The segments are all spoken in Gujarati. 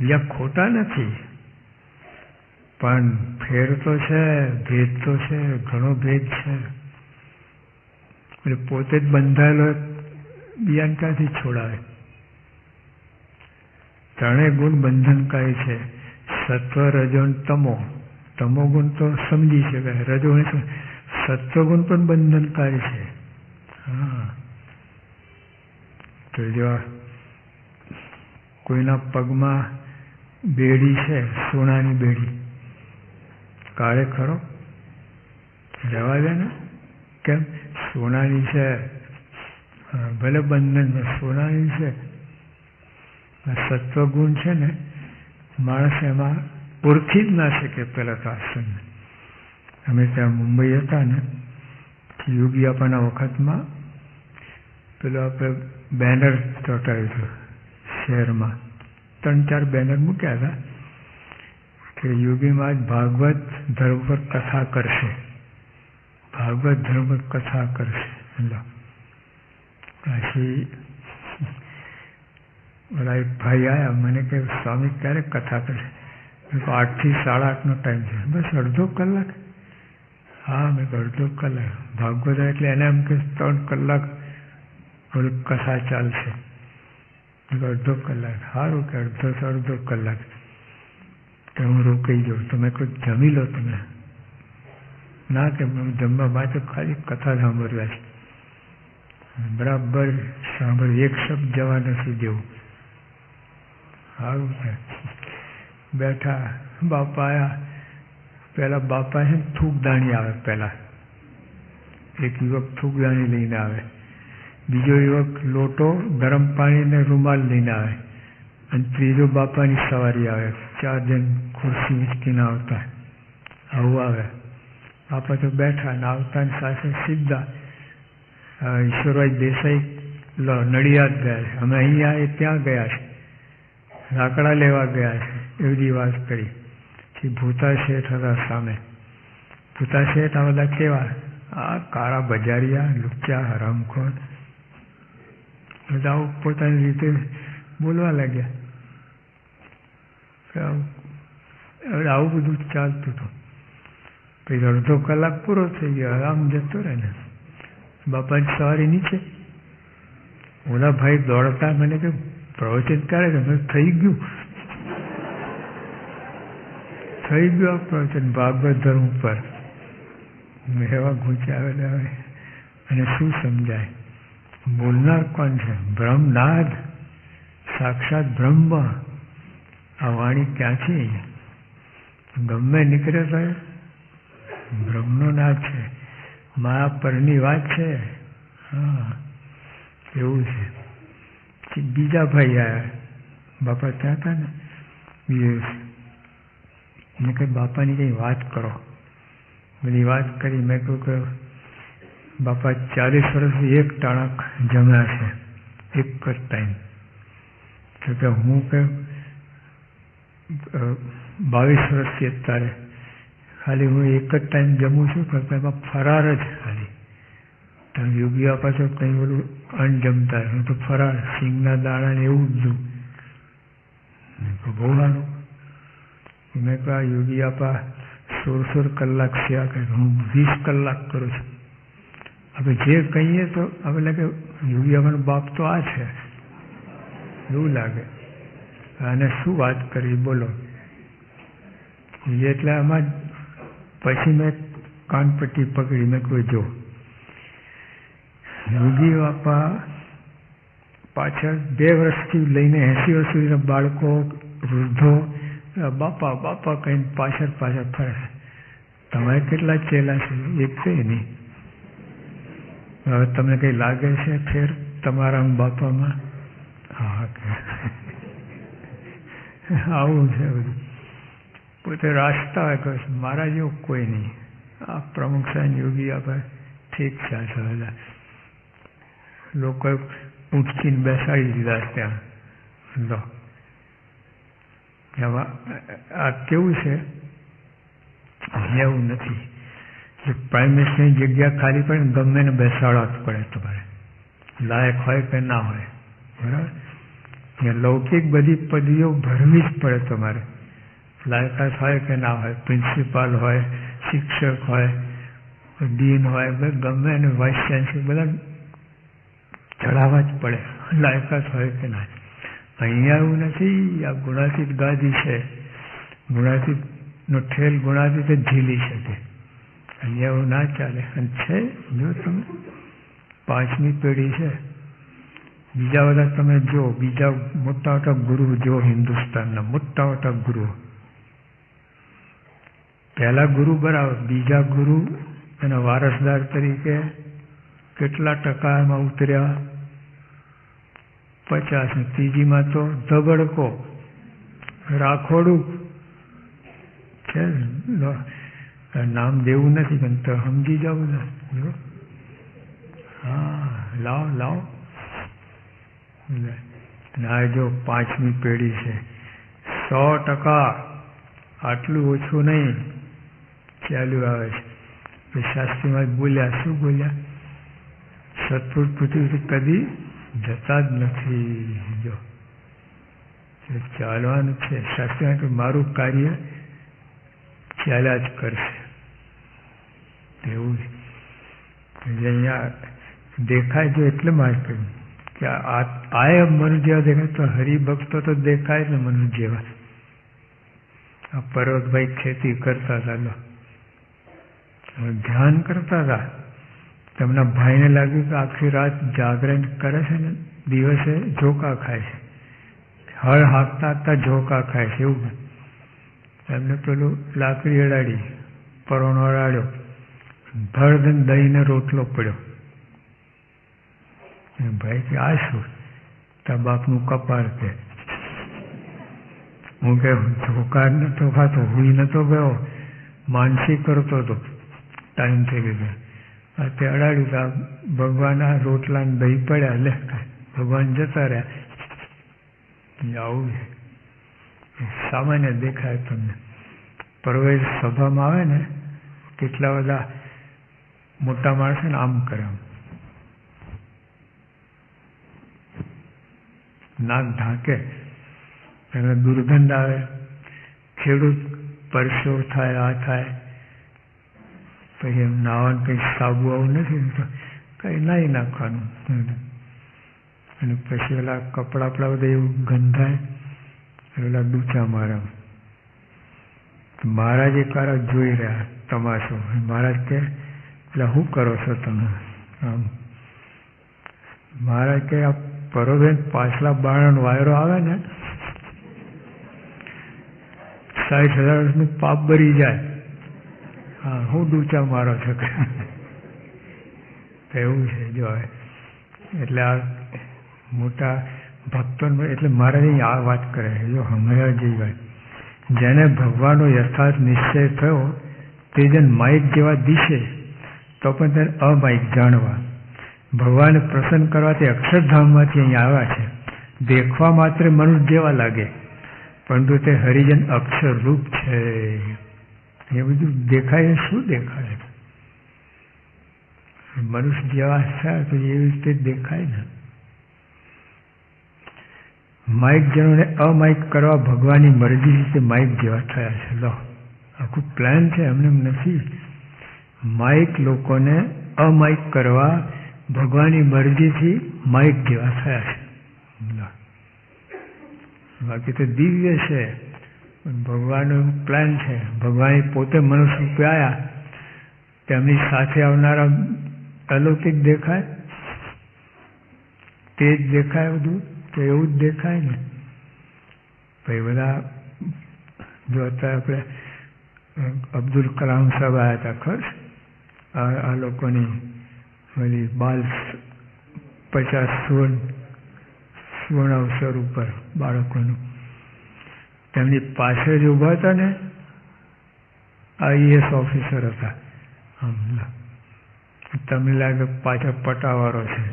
બીજા ખોટા નથી. પણ ફેર તો છે, ભેદ તો છે, ઘણો ભેદ છે. એટલે પોતે જ બંધાયેલો બીજાને ક્યાંથી છોડાવે. ત્રણેય ગુણ બંધનકારી છે. સત્વ રજોન તમો. તમો ગુણ તો સમજી શકાય. રજો સત્વગુણ પણ બંધનકારી છે. હા. તો જો કોઈના પગમાં બેડી છે, સોનાની બેડી. કાળે ખરો? જવા દે ને. કેમ? સોનાની છે. ભલે બંધન સોનાની છે. સત્વગુણ છે ને, માણસ એમાં ઓળખી જ ના શકે પેલા તો આશ્રમને અમે ત્યાં મુંબઈ હતા ને, યોગી આપવાના વખતમાં, પેલો આપણે બેનર ચોંટાડ્યું હતું, શહેરમાં. ત્રણ ચાર બેનર મૂક્યા હતા કે યોગીમાં ભાગવત ધર્મ પર કથા કરશે. ભાગવત ધર્મ પર કથા કરશે. પછી બધા એક ભાઈ આવ્યા મને કે સ્વામી ક્યારે કથા કરશે? મેં કહું આઠથી સાડા આઠનો ટાઈમ છે. બસ અડધો કલાક? હા, મેં કહું અડધો કલાક. ભાગવત એટલે એને એમ કે ત્રણ કલાક કથા ચાલશે. અડધો કલાક. સારું કે અડધો અડધો કલાક. તો હું રોકાઈ જાઉં તમે કોઈ જમી લો તમે. ના કે જમવા માટે ખાલી કથા સાંભળવા છે. બરાબર સાંભળ. એક શબ્દ જવા નથી દેવું. સારું છે. બેઠા. બાપા આવ્યા પહેલાં બાપા છે થૂકદાણી આવે પહેલાં. એક યુવક થૂકદાણી લઈને આવે. બીજો યુવક લોટો ગરમ પાણી ને રૂમાલ લઈને આવે. અને ત્રીજો બાપાની સવારી આવે. ચાર જણ ખુરશી વીચકીને આવતા. આવું આવે. બાપા તો બેઠા ને આવતાની સાથે સીધા ઈશ્વરભાઈ દેસાઈ નડિયાદ ગયા છે. અમે અહીંયા એ ત્યાં ગયા છે. લાકડા લેવા ગયા છે. એવી વાત કરી. પછી ભૂતા શેઠ હતા સામે. ભૂતા શેઠ આ બધા કેવા? આ કાળા બજારિયા, લુચ્ચા, હરામખોર. બધા પોતાની રીતે બોલવા લાગ્યા. આવું બધું ચાલતું હતું. પછી અડધો કલાક પૂરો થઈ ગયો આરામ જતો રહે ને. બાપાની સવારી નીચે. ઓલા ભાઈ દોડતા મને કે, પ્રવચન કરે કે મેં થઈ ગયું. થઈ ગયું આ પ્રવચન ભાગવત ધર્મ ઉપર એવા ગુંચાવેલા હોય. અને શું સમજાય? બોલનાર કોણ છે? બ્રહ્મનાદ. સાક્ષાત બ્રહ્મ. આ વાણી ક્યાંથી ગમે નીકળે તો બ્રહ્મનો નાદ છે. મારા પરની વાત છે. હા, એવું છે. બીજા ભાઈ આવ્યા બાપા ત્યાં હતા ને? બીજે મેં કંઈ બાપાની કંઈ વાત કરો. બધી વાત કરી, મેં કહ્યું કે બાપા ચાલીસ વર્ષથી એક ટાણક જમ્યા છે. એક જ ટાઈમ તો કે હું કે બાવીસ વર્ષથી અત્યારે. ખાલી હું એક જ ટાઈમ જમું છું, પણ એમાં ફરાર જ ખાલી. તમે યોગી આપા છો કંઈ બધું અન્ન જમતા હું તો ફરાર, સિંગના દાણા ને એવું જ દઉં બહુ સારું મેં કહ્યું યોગી આપા સોળ સોળ કલાક સેવા કરે હું વીસ કલાક કરું છું. આપણે જે કહીએ તો હવે લાગે યોગી આપવાનો બાપ તો આ છે. એવું લાગે. અને શું વાત કરી, બોલો. એટલે આમાં પછી મેં કાનપટ્ટી પકડી મેં કોઈ જો. યોગી બાપા પાછળ બે વર્ષથી લઈને એંસી વર્ષ સુધીના બાળકો, વૃદ્ધો, બાપા બાપા કહીને પાછળ પાછળ ફરે. તમારે કેટલા ચેલા છે? એક છે નહીં. હવે તમને કંઈ લાગે છે ફેર તમારા બાપામાં? હા આવું છે બધું. પોતે રાસ્તા હોય કહે મારા જેવું કોઈ નહીં. આ પ્રમુખ સાહેબ યોગી આપણે ઠીક છે બધા લોકોએ ઊંચકીને બેસાડી દીધા ત્યાં. લો. આ કેવું છે? એવું નથી. પ્રાઇમ મિનિસ્ટરની જગ્યા ખાલી પડે ગમે ને બેસાડવા જ પડે તમારે. લાયક હોય કે ના હોય. બરાબર? લૌકિક બધી પદવીઓ ભરવી જ પડે તમારે. લાયકાત હોય કે ના હોય, પ્રિન્સિપાલ હોય, શિક્ષક હોય, ડીન હોય ગમે અને વાઇસ ચાન્સલર બધા ચડાવવા જ પડે, લાયકાત હોય કે ના અહીંયા એવું નથી, આ ગુણાતીત ગાદી છે. ગુણાતીતનો ઠેલ ગુણાતીત જ ઝીલી શકે અહીંયા એવું ના ચાલે. છે, જો તમે પાંચમી પેઢી છે, બીજા બધા તમે જો બીજા મોટા મોટા ગુરુ જો હિન્દુસ્તાનના, મોટા મોટા ગુરુ. પહેલા ગુરુ બરાબર, બીજા ગુરુ એના વારસદાર તરીકે કેટલા ટકા એમાં ઉતર્યા? પચાસ. ત્રીજીમાં તો ધબડકો રાખોડું. છે નામ દેવું નથી, પણ તો સમજી જાવ ને. હા, લાવ લાવ. આ જો પાંચમી પેઢી છે. સો ટકા આટલું ઓછું નહીં. ચાલુ આવે છે. શાસ્ત્રીમાં બોલ્યા, શું બોલ્યા? સત્પુર પૃથ્વી કદી જતા જ નથી. જો. ચાલવાનું છે. શાસ્ત્રીમાં મારું કાર્ય ચાલ્યા જ કરશે. એવું અહીંયા દેખાય છે એટલે મારે કહ્યું કે આ મનુ જેવા દેખાય તો હરિભક્તો તો દેખાય ને મનુ જેવા. આ પર્વતભાઈ ખેતી કરતા હતા ધ્યાન કરતા હતા. તેમના ભાઈને લાગ્યું કે આખી રાત જાગરણ કરે છે ને, દિવસે ઝોકા ખાય છે. હળ હાંકતા હાંકતા ઝોકા ખાય છે, એવું. એમને પેલું લાકડી અડાડી, પરોણો અડાડ્યો. ભરદન દહીંનો રોટલો પડ્યો. ભાઈ કે આ શું? તા બાપનું કપાળ કે હું કે, ધોકાર નતો ખાતો, હુઈ નતો ગયો. માનસિક કરતો હતો ટાઈમ થઈ ગયો. તે અડાડ્યું તા ભગવાન આ રોટલા દહીં પડ્યા. લે ભગવાન જતા રહ્યા. આવું છે. સામાન્ય દેખાય તમને. પરવેશ સભામાં આવે ને, કેટલા બધા મોટા માણસો ને આમ કરે નાક ઢાંકે. એને દુર્ગંધ આવે. ખેડૂત પરસો થાય, આ થાય. પછી એમ નાવાનું કંઈ સાબુ આવું નથી. કંઈ નાહી નાખવાનું. અને પછી પેલા કપડાં આપણા બધા એવું ગંધાય. પેલા ડૂચા મારા. મહારાજ એક વાર જોઈ રહ્યા તમાશો. મહારાજ કે એટલે શું કરો છો તમે? આમ, મારા કે આ પરોબેન પાછલા બારણનો વાયરો આવે ને સાઠ હજારનું પાપ ભરી જાય. હા, હું ડૂચા મારો છો એવું છે, જો એટલે આ મોટા ભક્તો એટલે મારે આ વાત કરે જો હમણાં જેવી વાત. જેને ભગવાનનો યથાર્થ નિશ્ચય થયો, તે જન માઇક જેવા દિશે. તો પણ તેને અમાયિક જાણવા. ભગવાન પ્રસન્ન કરવા અક્ષરધામમાંથી અહીંયા આવ્યા છે. દેખવા માત્ર મનુષ્ય જેવા લાગે, પરંતુ તે હરિજન અક્ષરરૂપ છે. એ બધું દેખાય શું દેખાય મનુષ્ય જેવા થયા તો એવી રીતે દેખાય ને. માઇક જનોને અમાઇક કરવા ભગવાનની મરજી રીતે માઇક જેવા થયા છે. લો, આખું પ્લાન છે, એમને નથી. માઇક લોકોને અમાઇક કરવા ભગવાનની મરજીથી માઇક જેવા થયા છે. બાકી તો દિવ્ય છે ભગવાનનો પ્લાન છે. ભગવાન પોતે મનુષ્ય રૂપે આવ્યા તેમની સાથે આવનારા અલૌકિક દેખાય? તે જ દેખાય બધું? તો એવું જ દેખાય ને? ભાઈ બધા જો અત્યારે આપણે અબ્દુલ કલામ સાહેબ આવ્યા હતા ખર્ચ આ લોકોની ઓલી બાલ પચાસ સુવર્ણ અવસર ઉપર બાળકોનું. તેમની પાસે જ ઊભા હતા ને આઈએસ ઓફિસર હતા. આમ તમને લાગે પાછળ પટાવાળો છે.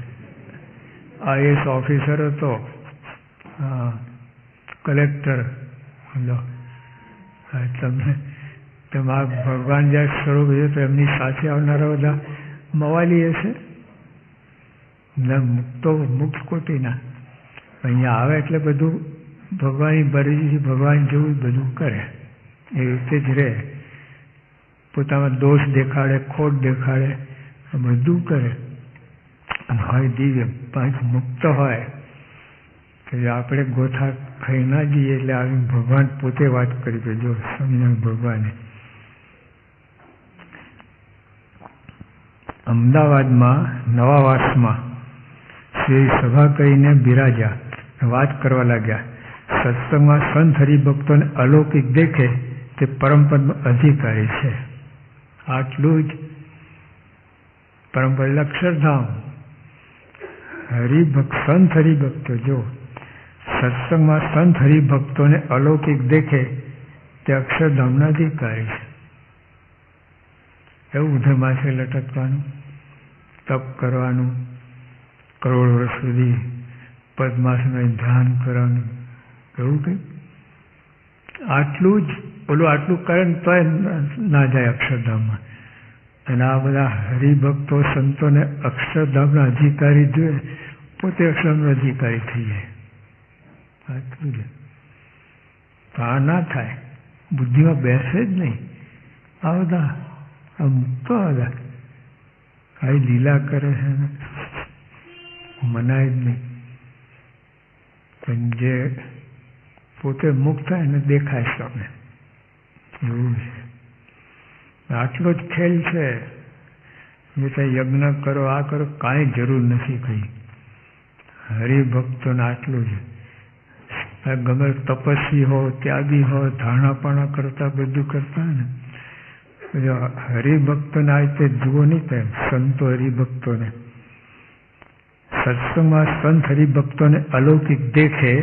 આઈએસ ઓફિસર હતો. કલેક્ટર. લો. તમને મા ભગવાન જ્યારે સ્વરૂપ છે તો એમની સાથે આવનારા બધા મવાલી હશે? મુક્તો મુક્ત કોટીના. અહીંયા આવે એટલે બધું ભગવાનની મરજીથી ભગવાન જેવું બધું કરે. એ રીતે જ રહે. પોતામાં દોષ દેખાડે, ખોટ દેખાડે બધું કરે. હોય દિવ્ય, પાંચ મુક્ત હોય. કે આપણે ગોથા ખાઈ ના જઈએ એટલે આવીને ભગવાન પોતે વાત કરી કે જો સ્વામિનારાયણ ભગવાને. અમદાવાદમાં નવાવાસમાં શ્રી સભા કરીને બિરાજ્યા, વાત કરવા લાગ્યા. સત્સંગમાં સંત હરિભક્તોને અલૌકિક દેખે તે પરમપદનો અધિકારી છે. આટલું જ. પરમપદ અક્ષરધામ હરિભક્ત, સંત હરિભક્તો, જો સત્સંગમાં સંત હરિભક્તોને અલૌકિક દેખે તે અક્ષરધામના અધિકારી છે. એવું ઉધર માસે લટકવાનું, તપ કરવાનું, કરોડ વર્ષ સુધી પદ્માસન ધ્યાન કરવાનું, એવું કંઈ આટલું જ, ઓલું આટલું કરે ને ના જાય અક્ષરધામમાં. અને આ બધા હરિભક્તો સંતોને અક્ષરધામના અધિકારી જોઈએ પોતે અક્ષરનો અધિકારી થઈ જાય. આટલું જ. આ ના થાય. બુદ્ધિમાં બેસે જ નહીં. આ બધા આ મુક્તો બધા કાંઈ લીલા કરે છે મનાય જ નહીં. પણ જે પોતે મુક્ત થાય એને દેખાય અમે એવું છે. આટલો જ ખેલ છે. જે ત્યાં યજ્ઞ કરો, આ કરો, કાંઈ જરૂર નથી કઈ. હરિભક્તોને આટલું જ. ગમે તપસ્વી હો, ત્યાગી હો ધારણાપણા કરતા, બધું કરતા ને. હરિભક્તોને આ રીતે જુઓ નહીં તેમ સંતો હરિભક્તોને. સત્સંગમાં સંત હરિભક્તોને અલૌકિક દેખે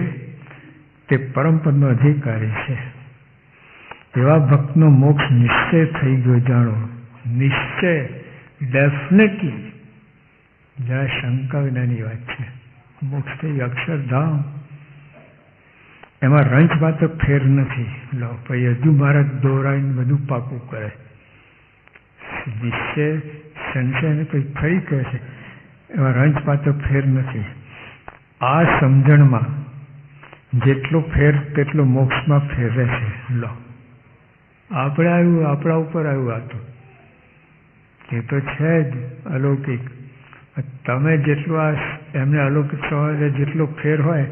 તે પરમપદનો અધિકારી છે. એવા ભક્તનો મોક્ષ નિશ્ચય થઈ ગયો જાણો. નિશ્ચય ડેફિનેટલી જરા શંકા વિનાની વાત છે. મોક્ષ થઈ અક્ષરધામ. એમાં રંચ માત્ર ફેર નથી. લો, પછી હજુ મારા દોરાઈને બધું પાકું કરે. નિશ્ચય સંશયને કોઈ ફરી કહે છે. એવા રંચમાં ફેર નથી. આ સમજણમાં જેટલો ફેર તેટલો મોક્ષમાં ફેરે છે. લો. આપણે આવ્યું, આપણા ઉપર આવ્યું આ તો. એ તો છે જ અલૌકિક. તમે જેટલું આ એમને અલૌકિક સવારે જેટલો ફેર હોય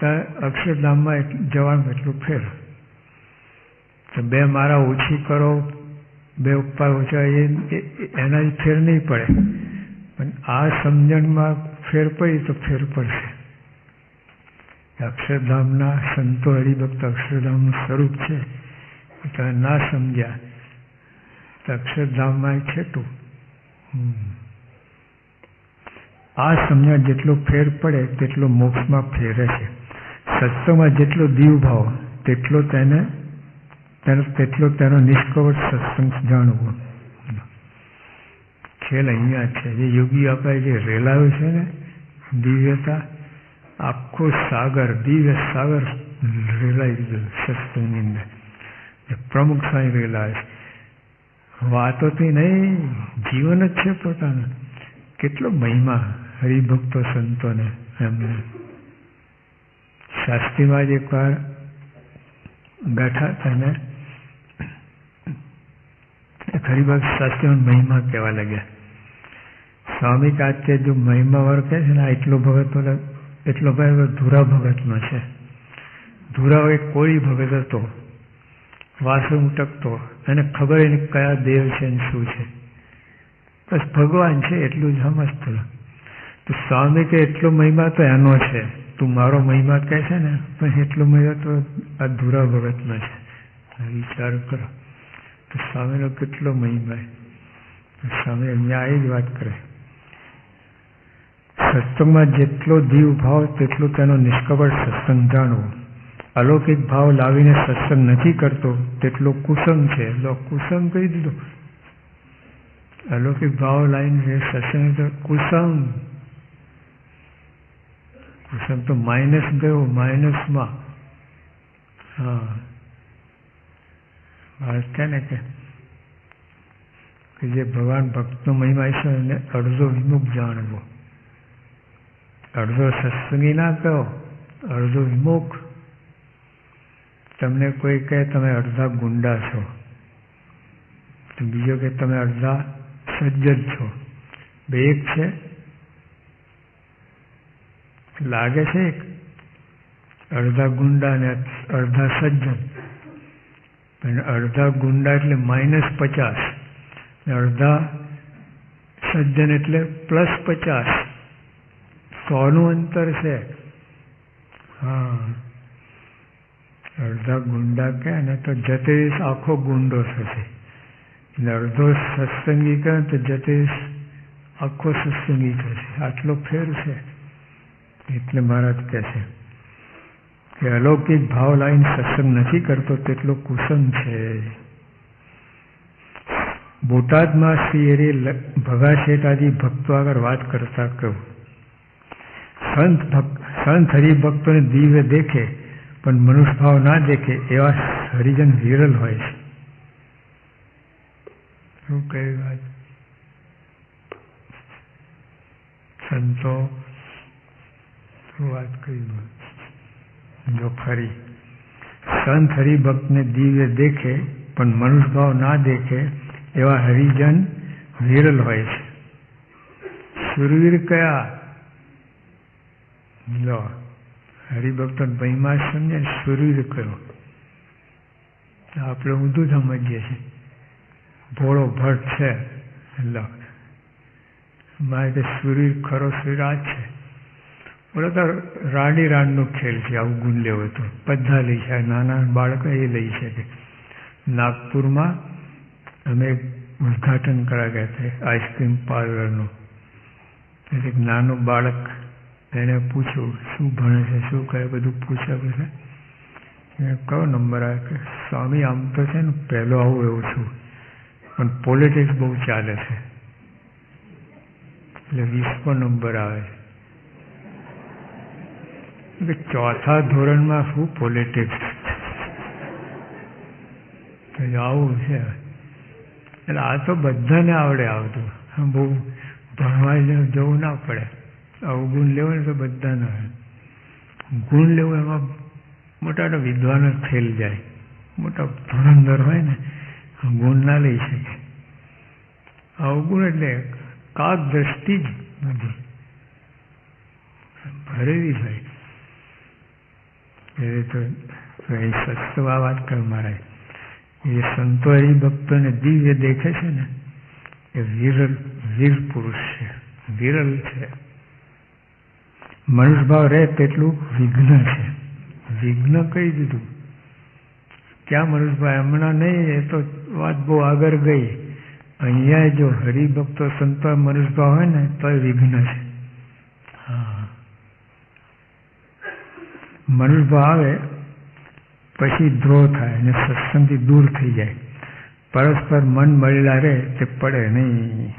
ત્યાં અક્ષરધામમાં જવાનું એટલું ફેર. તો બે મારા ઓછી કરો બે ઉપર એ એનાથી ફેર નહીં પડે. પણ આ સમજણમાં ફેર પડી તો ફેર પડશે. અક્ષરધામના સંતો હરિભક્ત અક્ષરધામનું સ્વરૂપ છે. તમે ના સમજ્યા તો અક્ષરધામમાં છેટું. આ સમજણ જેટલો ફેર પડે તેટલો મોક્ષમાં ફેરે છે સત્સંગમાં જેટલો દીવ ભાવ, તેટલો તેને તેનો તેટલો તેનો નિષ્કવટ સત્સંગ જાણવો. ખેલ અહીંયા છે. જે યોગી આપણે જે રેલાયો છે ને, દિવ્યતા, આખો સાગર, દિવ્ય સાગર રેલાઈ ગયો સત્સંગની અંદર. પ્રમુખ સાંઈ રેલાય છે. વાતોથી નહીં, જીવન જ છે પોતાનું. કેટલો મહિમા હરિભક્તો સંતોને એમને. શાસ્ત્રીમાં જ એકવાર બેઠા હતા ને હરિભક્ત શાસ્ત્રીનો મહિમા કહેવા લાગ્યા. સ્વામી કાત્ય જો મહિમા વાળો કહે છે ને એટલો ભગત એટલો ભાઈ ધુરા ભગતનો છે. ધુરા એક કોળી ભગત હતો. વાસો ઉટકતો. એને ખબર એને કયા દેવ છે ને શું છે. બસ ભગવાન છે એટલું જ સમજતું તો સ્વામી કે એટલો મહિમા તો એનો છે. તું મારો મહિમા કહે છે ને પણ એટલો મહિમા તો આ ધુરા ભગતનો છે. વિચાર કરો. તો સ્વામીનો કેટલો મહિમા સ્વામી અહીંયા આવી જ વાત કરે. સત્સંગમાં જેટલો દીવ ભાવ, તેટલો તેનો નિષ્કપટ સત્સંગ જાણવો. અલૌકિક ભાવ લાવીને સત્સંગ નથી કરતો, તેટલો કુસંગ છે. લો, કુસંગ કહી દીધો. અલૌકિક ભાવ લાવીને સત્સંગ કુસંગ. કુસંગ તો માઇનસ ગયો, માઇનસમાં. હા. વાત છે ને કે જે ભગવાન ભક્તનો મહિમા છે એને અડધો વિમુખ જાણવો. અડધો સત્સંગી ના કહો, અડધો વિમુખ. તમને કોઈ કહે તમે અડધા ગુંડા છો. તો બીજો કે તમે અડધા સજ્જન છો. બે એક છે? લાગે છે એક? અડધા ગુંડા ને અડધા સજ્જન. પણ અડધા ગુંડા એટલે માઇનસ પચાસ. અડધા સજ્જન એટલે પ્લસ પચાસ. સોનું અંતર છે. હા. અડધા ગુંડા કહે ને તો જતેશ આખો ગુંડો થશે. અને અડધો સત્સંગી કહે તો જતેશ આખો સત્સંગી થશે. આટલો ફેર છે. એટલે મહારાજ કહે છે. કે અલૌકિક ભાવ લાવીને સત્સંગ નથી કરતો, તેટલો કુસંગ છે. બોટાદમાં શ્રી હરે ભગા શેઠ આદિ ભક્તો આગળ વાત કરતા કહું. સંત ભક્ત સંત હરિભક્તોને દિવ્ય દેખે, પણ મનુષ્ય ભાવ ના દેખે, એવા હરિજન વિરલ હોય છે. શું કઈ વાત? સંતો, શું વાત કહી જો ફરી સંત હરિભક્તને દિવ્ય દેખે, પણ મનુષ્ય ભાવ ના દેખે, એવા હરિજન વિરલ હોય છે. સુરવીર કયા? લો હરિભક્તો મહિમા સમજે સુરવીર કયો આપણે ઊંધું સમજીએ છીએ. ભોળો ભટ્ટ છે. લો. મારે સુરવીર ખરો સુરાજ છે. બોલો તો રાડી રાડનો ખેલ છે, આવું ગુણ લેવો તો. બધા લઈ છે નાના બાળકો એ લઈ શકે નાગપુરમાં અમે ઉદ્ઘાટન કરા ગયા છે આઈસ્ક્રીમ પાર્લરનું. એક નાનું બાળક એને પૂછ્યું, શું ભણે છે, શું કરે, બધું પૂછ્યા પછી? એને કયો નંબર આવે કે, સ્વામી, આમ તો છે ને, પહેલો આવું એવું છું. પણ પોલિટિક્સ બહુ ચાલે છે. એટલે વીસમો નંબર આવે ચોથા ધોરણમાં શું પોલિટિક્સ આવું છે. એટલે આ તો બધાને આવડે આવતું. બહુ ભણવા જવું ના પડે. આવું ગુણ લેવો તો બધાને ગુણ લેવું એમાં મોટા મોટા જ ફેલ જાય. મોટા ધુરંધર હોય ને ગુણ ના લઈ શકે. અવગુણ એટલે કાક દ્રષ્ટિ જ નથી. ભરેલી હોય. એ તો એ સસ્તવા વાત કર મારા એ સંતો હરિભક્તોને દિવ્ય દેખે છે ને, એ વિરલ વીર પુરુષ છે. વિરલ છે. મનુષ્યભાવ રહે તેટલું વિઘ્ન છે. વિઘ્ન કહી દીધું. ક્યાં મનુષ્યભાઈ હમણાં નહીં, એ તો વાત બહુ આગળ ગઈ. અહીંયા જો હરિભક્તો, સંતો મનુષ્યભાવ હોય ને તો વિઘ્ન છે હા મનુષ્યભાવ આવે પછી દ્રોહ થાય અને સત્સંગથી દૂર થઈ જાય. પરસ્પર મન મળેલા રહે તે પડે નહીં.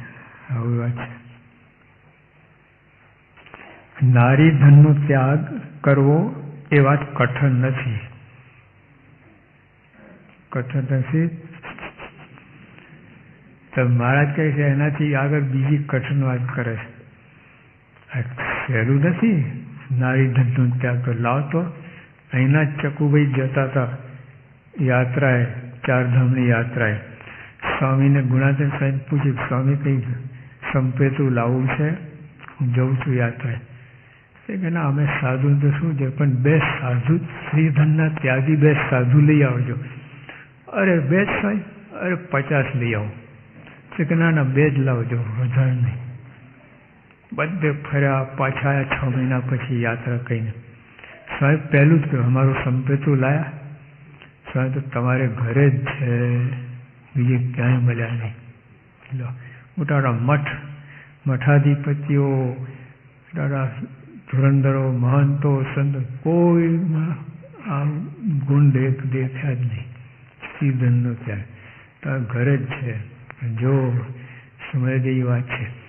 આવી વાત છે. નારી ધનનો ત્યાગ કરવો એ વાત કઠણ નથી. કઠણ નથી. તો મહારાજ કહે છે, એનાથી આગળ બીજી કઠણ વાત કરે. છે સહેલું નથી. નારી ધનનો ત્યાગ તો લાવતો. અહીંના જ ચકુભાઈ જતા હતા. યાત્રાએ ચારધામની યાત્રાએ. સ્વામીને ગુણાધન સાહેબ પૂછ્યું સ્વામી, કંઈ સંપેતું લાવવું છે? હું જઉં છું યાત્રાએ. એ કે ના, અમે સાધુ તો શું છે, પણ બે સાધુ શ્રીધનના ત્યાગી બે સાધુ લઈ આવજો. અરે, બે સાહેબ? અરે, પચાસ લઈ આવો. છે કે ના, બે જ લાવજો, વધારે નહીં. બધે ફર્યા, પાછા છ મહિના પછી યાત્રા કહીને સાહેબ, પહેલું જ કહ્યું અમારું સંપેતું લાયા. સાહેબ, તો તમારે ઘરે જ છે. બીજે ક્યાંય મળ્યા નહીં. લો મોટા મઠ, મઠાધિપતિઓ દાદા ધુરંધરો, મહંતો, સંત કોઈમાં આમ ગુણ દેખ, દેખ્યા જ નહીં. સ્ત્રીધનનો ત્યાં તો ઘરે જ છે. જો સમય જેવી વાત છે.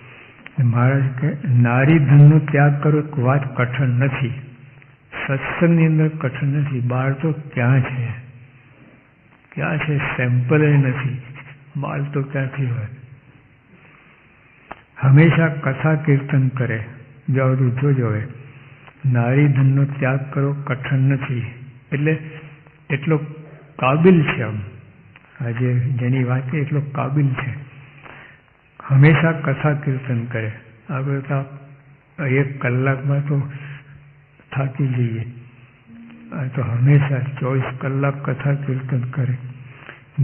મહારાજ કે નારી ધનનો ત્યાગ કરો વાત કઠણ નથી. સત્સંગની અંદર કઠણ નથી. બાળ તો ક્યાં છે? ક્યાં છે? સેમ્પલ નથી. બાળ તો ક્યાંથી હોય? હંમેશા કથા કીર્તન કરે. જો બધું જોજો હવે નારી ધનનો ત્યાગ કરવો કઠણ નથી. એટલે એટલો કાબિલ છે આમ. આજે જેની વાત છે એટલો કાબિલ છે. હંમેશા કથા કીર્તન કરે. આપણે તો એક કલાકમાં તો થાકી જઈએ. આ તો હંમેશા ચોવીસ કલાક કથા કીર્તન કરે.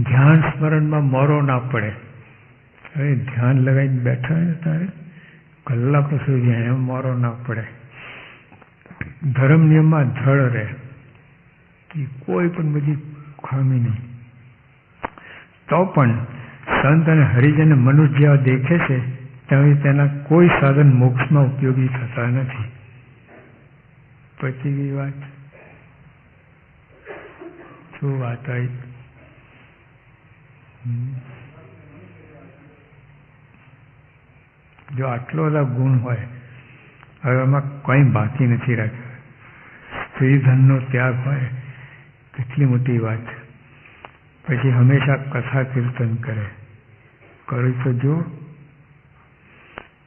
ધ્યાન સ્મરણમાં મોરો ના પડે. હવે ધ્યાન લગાવીને બેઠા હોય તારે, કલાકો સુધી એમ મોરો ના પડે. ધર્મ નિયમમાં ધળ રહે. કોઈ પણ બધી ખામી નહીં. તો પણ સંત અને હરિજન મનુષ્ય જેવા દેખે છે ત્યાં તેના કોઈ સાધન મોક્ષમાં ઉપયોગી થતા નથી. પછી વાત. શું વાત આવી? જો આટલો બધા ગુણ હોય, હવે એમાં કંઈ બાકી નથી રાખ્યું. સ્ત્રીધનનો ત્યાગ હોય, કેટલી મોટી વાત. પછી હંમેશા કથા કીર્તન કરે. કર્યું તો જો?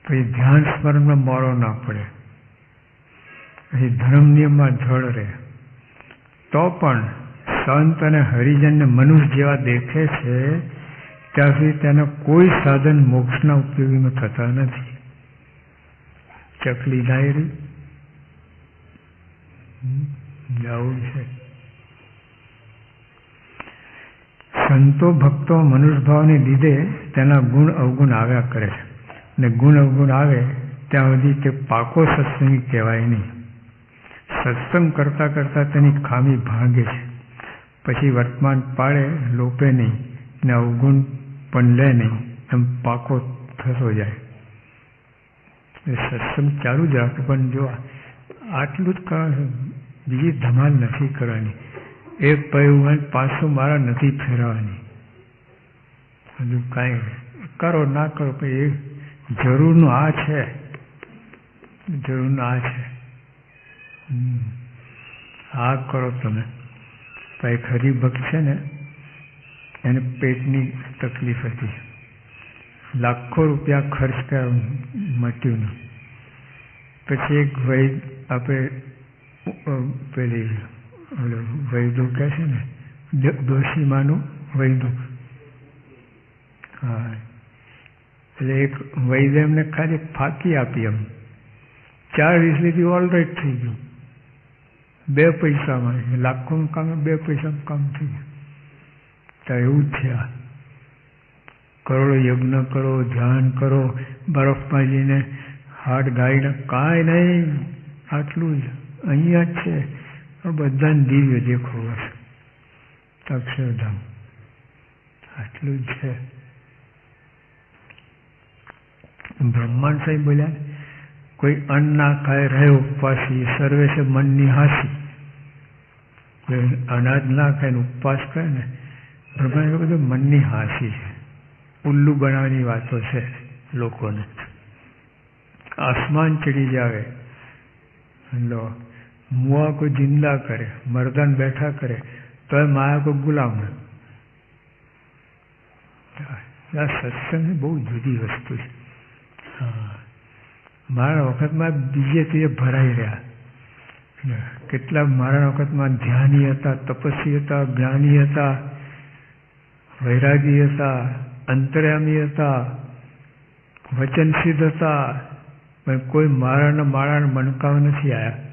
પછી ધ્યાન સ્મરણમાં મોડો ના પડે. પછી ધર્મ નિયમમાં જળ રહે. તો પણ સંત અને હરિજનને મનુષ્ય જેવા દેખે છે, ત્યાં સુધી તેના કોઈ સાધન મોક્ષના ઉપયોગીમાં થતા નથી. ચકલી ડાયરી? જવું છે. સંતો, ભક્તો મનુષ્ય ભાવને લીધે તેના ગુણ અવગુણ આવ્યા કરે છે. અને ગુણ અવગુણ આવે ત્યાં સુધી તે પાકો સત્સંગી કહેવાય નહીં. સત્સંગ કરતાં કરતાં તેની ખામી ભાંગે છે. પછી વર્તમાન પાળે લોપે નહીં ને અવગુણ પણ લે નહીં, એમ પાકો થતો જાય. સત્સંગ ચાલુ જ રાખવું પણ જો આટલું જ કારણ બીજી ધમાલ નથી કરવાની. એક પૈયું પાંચસો મારા નથી ફેરવાની. હજુ કાંઈ કરો, ના કરો એ જરૂરનું આ છે. જરૂરનું આ છે. આ કરો તમે. ભાઈ ખરી ભક્ત છે ને, એને પેટની તકલીફ હતી. લાખો રૂપિયા ખર્ચ કર્યા મટ્યું પછી એક વૈદ આપણે પેલી વૈદુ કહે છે ને દોશીમાનું વૈદુ. હા. એટલે એક વૈદ્ય એમને ખાલી ફાંકી આપી એમ. ચાર વીસલીથી ઓલરાઈટ થઈ ગયું. બે પૈસામાં, લાખોનું કામ, બે પૈસાનું કામ થઈ ગયું. તો એવું જ છે આ કરોડો યજ્ઞ કરો, ધ્યાન કરો બરફમાં જઈને હાડ ગાઈને કાંઈ નહીં. આટલું જ. અહીંયા જ છે. બધાને દિવ્ય દેખો હશે અક્ષરધામ આટલું જ છે. બ્રહ્માંડ સાહેબ બોલ્યા, કોઈ અન્ન ના ખાય રહ્યો ઉપવાસી સર્વે છે મનની હાસી. અનાજ ના ખાય ઉપવાસ કરે ને બ્રહ્માંડ બધું મનની હાસી છે. ઉલ્લુ બનાવવાની વાતો છે લોકોને. આસમાન ચડી જાવે. લો. મુઆ કોઈ જિંદા કરે મર્દાન બેઠા કરે તો એ માયા કોઈ ગુલામ આ સત્સંગ બહુ જુદી વસ્તુ છે હા મારા વખતમાં બીજે ત્રીજે ભરાઈ રહ્યા કેટલા મારા વખતમાં ધ્યાની હતા તપસ્વી હતા જ્ઞાની હતા વૈરાગી હતા અંતર્યામી હતા વચનસિદ્ધ હતા પણ કોઈ મારાના માળાના મણકામાં નથી આવ્યા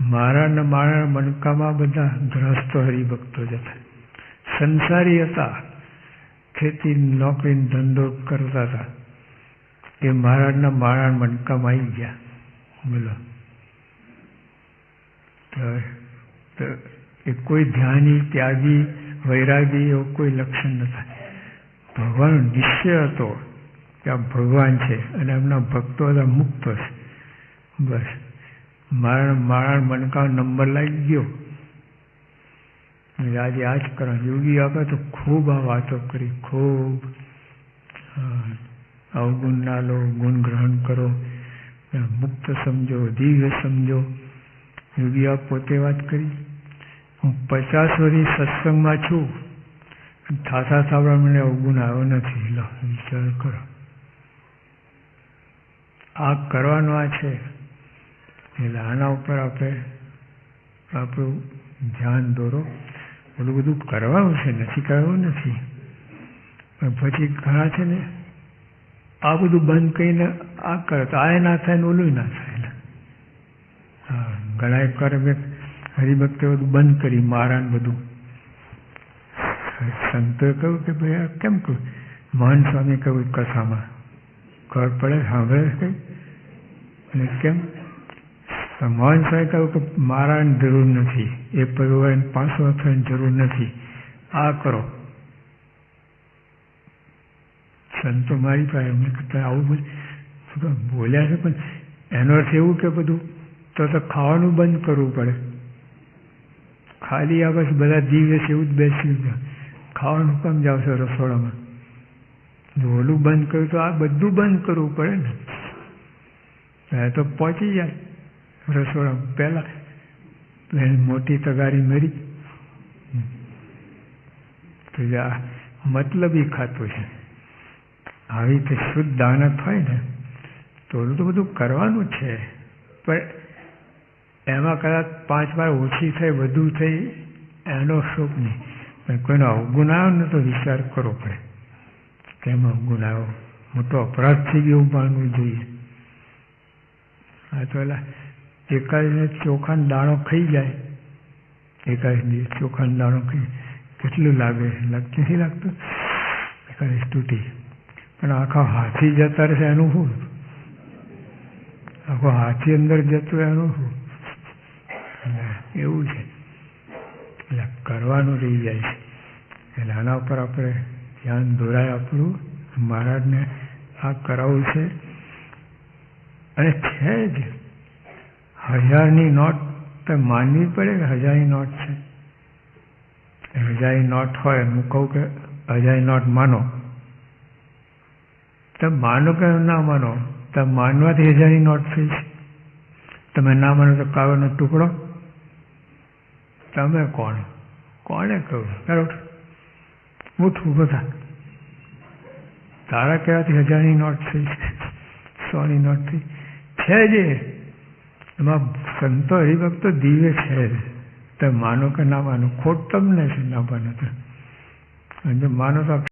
મારાના મારા મણકામાં બધા ગ્રહસ્થ હરિભક્તો જ હતા. સંસારી હતા. ખેતી, નોકરી, ધંધો કરતા હતા. એ મહારાજના મારા મણકામાં આવી ગયા. બોલો. તો એ કોઈ ધ્યાની, ત્યાગી, વૈરાગી એવું કોઈ લક્ષણ નથી ભગવાન નિશ્ચય હતો કે આ ભગવાન છે અને એમના ભક્તો બધા મુક્ત છે. બસ. મારા મારા મનકા નંબર લાગી ગયો. આજે આ જ કરો યોગી આગળ તો ખૂબ આ વાતો કરી, ખૂબ અવગુણ ના લો, ગુણ ગ્રહણ કરો મુક્ત સમજો દિવ્ય સમજો. યોગી પોતે વાત કરી. હું પચાસ વર્ષ સત્સંગમાં છું. થાથા સાંભળવા મને અવગુણ આવ્યો નથી. લો, વિચાર કરો. આ કરવાનો આ છે. એટલે આના ઉપર આપણે આપણું ધ્યાન દોરો. ઓલું બધું કરવાનું છે, નથી કરવાનું નથી. પણ પછી ઘણા છે ને, આ બધું બંધ કરીને આ કરે તો આ ના થાય ને ઓલું ના થાય હા, ઘણા એક વાર હરિભક્તે બધું બંધ કરી, મારા ને બધું. સંતોએ કહ્યું કે ભાઈ, આ કેમ કહ્યું? મહાન સ્વામી કહ્યું, કથામાં ખબર પડે, સાંભળે કઈ અને કેમ? મહાન સાહેબ કહ્યું કે મારાની જરૂર નથી. એ ભગવાન પાંચસો થવાની જરૂર નથી. આ કરો. સંતો મારી પાસે એમને કરતા આવું બોલ્યા છે પણ એનો અર્થ એવું કે બધું તો તો ખાવાનું બંધ કરવું પડે. ખાલી આ બસ બધા દિવસ એવું જ બેસી ખાવાનું કમ જાવ છો રસોડામાં? ઓલું બંધ કર્યું તો આ બધું બંધ કરવું પડે ને. તો પહોંચી જાય. રસોડામાં પહેલા મોટી તગારી મેરી. તો આ મતલબી ખાતું છે. આવી રીતે શુદ્ધ દાનત હોય ને, તો તો બધું કરવાનું છે. પણ એમાં કદાચ પાંચ વાર ઓછી થઈ, વધુ થઈ, એનો શોખ નહીં. પણ કોઈનો અવગુણ આવ્યો ને તો વિચાર કરવો પડે. કેમ અવગુણ આવ્યો મોટો અપરાધ થઈ ગયો માનવું જોઈએ. હા તો એલા એકાદને ચોખાનો દાણો ખાઈ જાય. એકાદશ ચોખાનો દાણો ખાઈ કેટલું લાગે? લાગતું નથી લાગતું? એકાદશ તૂટી પણ આખા હાથી જતા રહેશે એનું શું? આખો હાથી અંદર જતો એનું શું? એવું છે. એટલે કરવાનું રહી જાય છે. એટલે આના ઉપર આપણે ધ્યાન દોરાય આપણું. મહારાજને આ કરાવવું છે. અને છે જ હજારની નોટ તો માનવી પડે કે હજારની નોટ છે હજારની નોટ હોય હું કહું કે હજારી નોટ માનો તમે માનો કે ના માનો તમે માનવાથી હજારની નોટ થઈ છે તમે ના માનો તો કાગળનો ટુકડો તમે કોણ કોણે કહ્યું ચાલો ઉઠ ઊભો થા તારા કહેવાથી હજારની નોટ થઈ સોની નોટ થઈ છે જે એમાં સંતો હરિભક્તો દિવ્ય છે. તો માનો કે ના માનો ખોટ તમને છે ના માનો તો. અને જો માનો તો